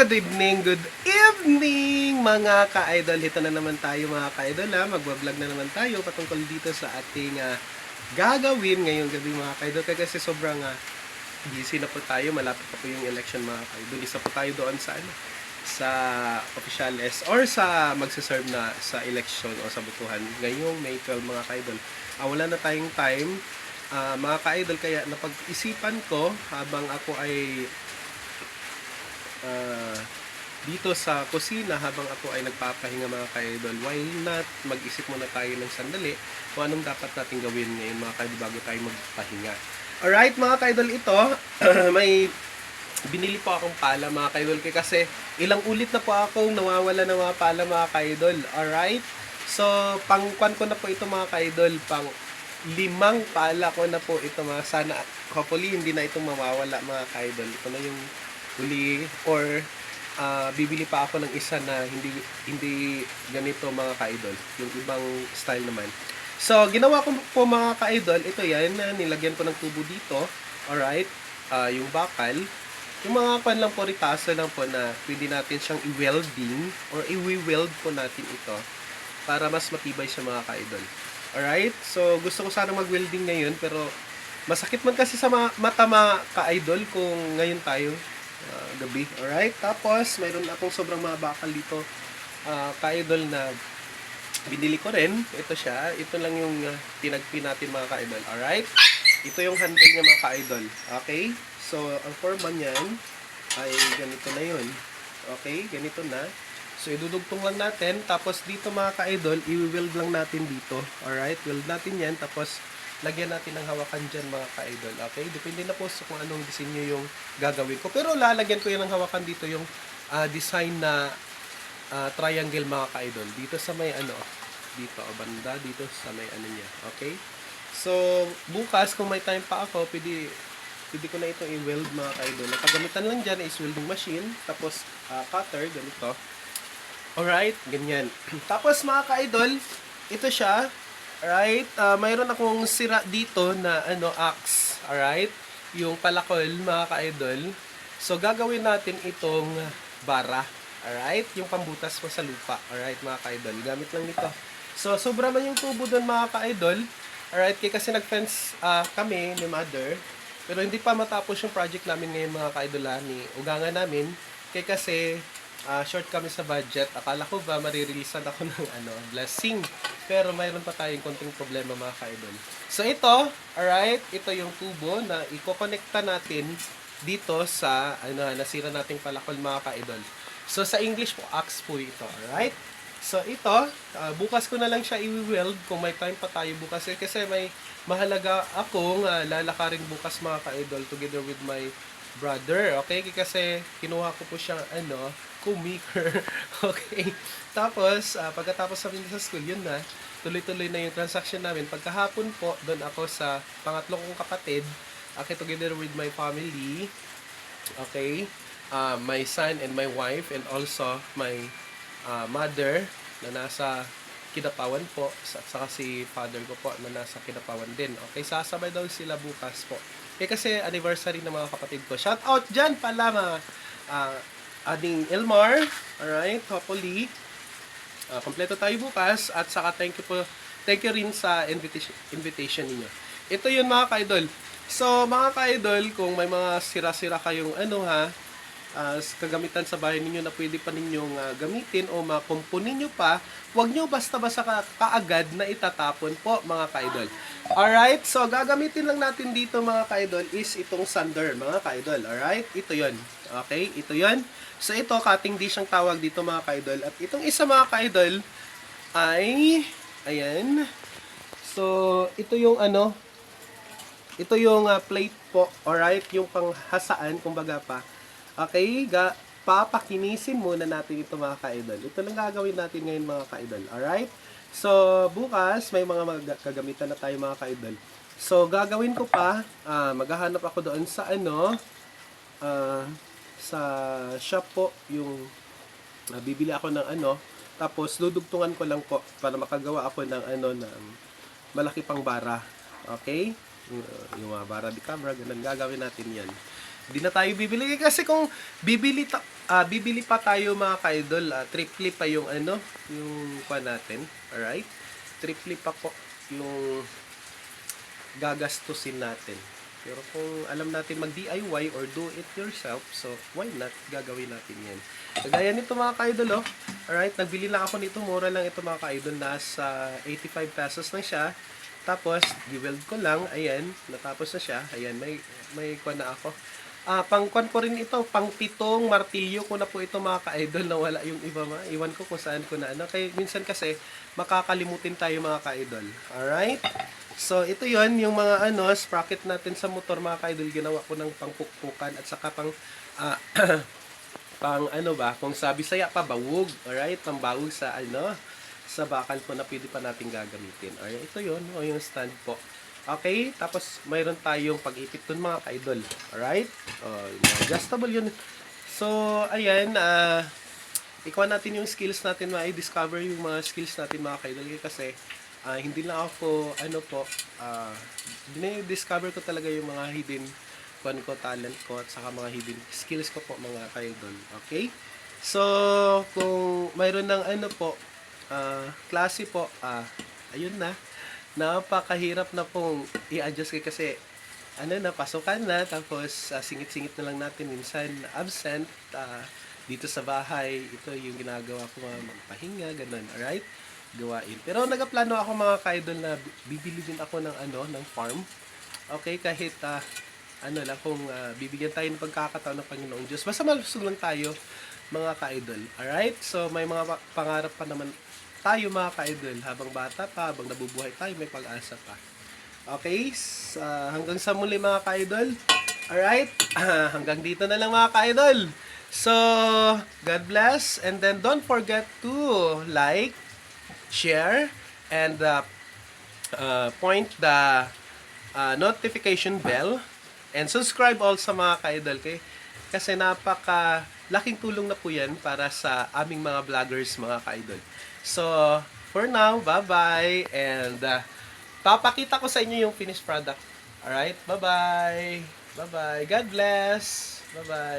good evening, good evening mga ka-idol. Ito na naman tayo mga ka-idol ha. Magbablog na naman tayo patungkol dito sa ating ah, gagawin ngayong gabi mga ka-idol. Kasi sobrang ah, busy na po tayo. Malapit pa po yung election mga ka-idol. Isa po tayo doon sa ano sa oficiales or sa magsaserve na sa election o sa butuhan ngayong May 12 mga ka-idol. Ah, wala na tayong time ah, mga ka-idol kaya napag-isipan ko habang ako ay ah, dito sa kusina habang ako ay nagpapahinga mga ka-idol, why not mag-isip muna tayo ng sandali kung anong dapat natin gawin ngayon mga ka-idol bago tayo magpahinga. Alright mga ka-idol, ito may binili po akong pala mga ka-idol kasi ilang ulit na po akong nawawala ng mga pala mga ka-idol. Alright? So, pangkwan ko na po ito mga ka-idol, pang limang pala ko na po ito mga sana hopefully hindi na itong mawawala mga ka-idol. Ito na yung huli or ah, bibili pa ako ng isa na hindi hindi ganito mga ka-idol. Yung ibang style naman. So, ginawa ko po mga ka-idol, ito yan, nilagyan ko ng tubo dito. Alright? Ah, yung bakal. Yung mga pan lang po, ritaso lang po na pwede natin siyang i-welding or i-weld po natin ito para mas matibay siya mga ka-idol. Alright? So, gusto ko sana mag-welding ngayon pero masakit man kasi sa ma- mata mga ka-idol kung ngayon tayo ah, gabi. Alright? Tapos, mayroon akong sobrang mga bakal dito ah, ka-idol na binili ko rin. Ito siya. Ito lang yung uh, pinagpin natin mga ka-idol. Alright? Ito yung handle niya mga ka-idol. Okay? So, ang forma niyan ay ganito na yun. Okay? Ganito na. So, idudugtong lang natin. Tapos, dito mga ka-idol, i-weld lang natin dito. Alright? Weld natin yan. Tapos, lagyan natin ng hawakan dyan mga ka-idol. Okay? Depende na po sa kung anong disenyo yung gagawin ko. Pero, lalagyan ko yan ng hawakan dito yung ah, design na ah, triangle mga ka-idol. Dito sa may ano, dito, o banda, dito sa may ano niya. Okay? So, bukas, kung may time pa ako, pwede, pwede ko na ito i-weld mga ka-idol. Ang kagamitan lang dyan is welding machine, tapos ah, cutter, ganito. Alright, ganyan. tapos mga ka-idol, ito siya. Alright, ah, mayroon akong sira dito na ano, axe. Alright, yung palakol mga ka-idol. So, gagawin natin itong bara. Alright, yung pambutas mo sa lupa. Alright, mga ka-idol. Gamit lang nito. So, sobra man yung tubo doon mga ka-idol. Alright, kasi nag-fence ah, kami ni mother. Pero hindi pa matapos yung project namin ngayon mga ka-idol ah, ni ugangan namin. Kaya kasi ah, short kami sa budget. Akala ko ba marireleasean ako ng ano, blessing. Pero mayroon pa tayong konting problema mga ka-idol. So ito, alright, ito yung tubo na ikokonekta natin dito sa ano nasira nating palakol mga ka-idol. So sa English po axe po ito, alright? So ito, ah, bukas ko na lang siya i-weld kung may time pa tayo bukas eh, kasi may mahalaga akong ah, lalakarin bukas mga ka-idol together with my brother. Okay? Kasi kinuha ko po siyang ano, co-maker. okay? Tapos, ah, pagkatapos namin sa school, yun na. Tuloy-tuloy na yung transaction namin. Pagkahapon po, doon ako sa pangatlong kong kapatid. Okay, together with my family. Okay? Uh, my son and my wife and also my uh, mother na nasa Kidapawan po saka si father ko po na nasa Kidapawan din. Okay, sasabay daw sila bukas po. Eh kasi anniversary ng mga kapatid ko. Shout out dyan pala mga uh, ading Elmar. Alright, hopefully uh, kompleto tayo bukas at saka thank you po thank you rin sa invitation invitation ninyo. Ito yun mga ka-idol. So mga ka-idol, kung may mga sira-sira kayong ano ha, ah, kagamitan sa bahay ninyo na pwede pa ninyong ah, gamitin o makumpunin nyo pa, huwag nyo basta-basta ka kaagad na itatapon po mga ka-idol. Alright, so gagamitin lang natin dito mga ka-idol is itong sander mga ka-idol. Alright, ito yon Okay, ito yon So ito, cutting dish ang tawag dito mga ka-idol. At itong isa mga ka-idol ay, ayan. So, ito yung ano, ito yung ah, plate po, alright, yung panghasaan, kumbaga pa. Okay, ga, papakinisin muna natin ito mga ka-idol. Ito lang gagawin natin ngayon mga ka-idol, alright? So, bukas, may mga mag- na tayo mga ka-idol. So, gagawin ko pa, ah, maghahanap ako doon sa ano, ah, sa shop po, yung ah, bibili ako ng ano, tapos dudugtungan ko lang po para makagawa ako ng ano ng malaki pang bara. Okay? Yung, uh, yung mga bara di camera, ganun gagawin natin yan. Di na tayo bibili kasi kung bibili ta- ah, bibili pa tayo mga ka-idol, ah, triple pa yung ano, yung pa natin. Alright? Triple pa po yung gagastusin natin. Pero kung alam natin mag-DIY or do it yourself, so why not gagawin natin yan. Kagaya nito mga ka-idol, oh. Alright, nagbili lang ako nito. Mura lang ito mga ka-idol. Nasa 85 pesos na siya. Tapos, di-weld ko lang. Ayan, natapos na siya. Ayan, may, may kwa na ako. Ah, pangkwan ko rin ito, pang pitong martilyo ko na po ito mga ka-idol na wala yung iba ma. Iwan ko kung saan ko na ano. Kaya minsan kasi makakalimutin tayo mga ka-idol. Alright? So, ito yon yung mga ano, sprocket natin sa motor mga ka-idol. Ginawa ko ng pangpukpukan at saka pang ah, pang ano ba, kung sa Bisaya pa bawog, alright, pambawog sa ano, sa bakal po na pwede pa natin gagamitin. Alright, ito yon o yung stand po. Okay, tapos mayroon tayong pag-ipit dun mga ka-idol. Alright, oh, adjustable yun. So, ayan, ah, ikuha natin yung skills natin, ma-discover yung mga skills natin mga ka-idol kasi ah, hindi lang ako, ano po, ah, discover ko talaga yung mga hidden kung ko, talent ko, at saka mga hidden skills ko po mga kaidol. Okay? So, kung mayroon ng ano po, ah, klase po, ah, ayun na, napakahirap na pong i-adjust kay kasi ano na, pasukan na, tapos ah, singit-singit na lang natin minsan absent ah, dito sa bahay. Ito yung ginagawa ko mga magpahinga, ganun, alright? Gawain. Pero nagaplano ako mga kaidol na bibili din ako ng ano, ng farm. Okay, kahit ah, ano lang kung ah, bibigyan tayo ng pagkakataon ng Panginoong Diyos. Basta malusog lang tayo mga ka-idol. Alright? So may mga pa- pangarap pa naman tayo mga ka-idol. Habang bata pa, habang nabubuhay tayo, may pag-asa pa. Okay? Sa, hanggang sa muli mga ka-idol. Alright? hanggang dito na lang mga ka-idol. So, God bless. And then don't forget to like, share, and uh, uh, point the uh, notification bell and subscribe also mga ka-idol kay kasi napaka laking tulong na po yan para sa aming mga vloggers mga ka-idol. So, for now, bye-bye and uh, papakita ko sa inyo yung finished product. Alright? Bye-bye! Bye-bye! God bless! Bye-bye!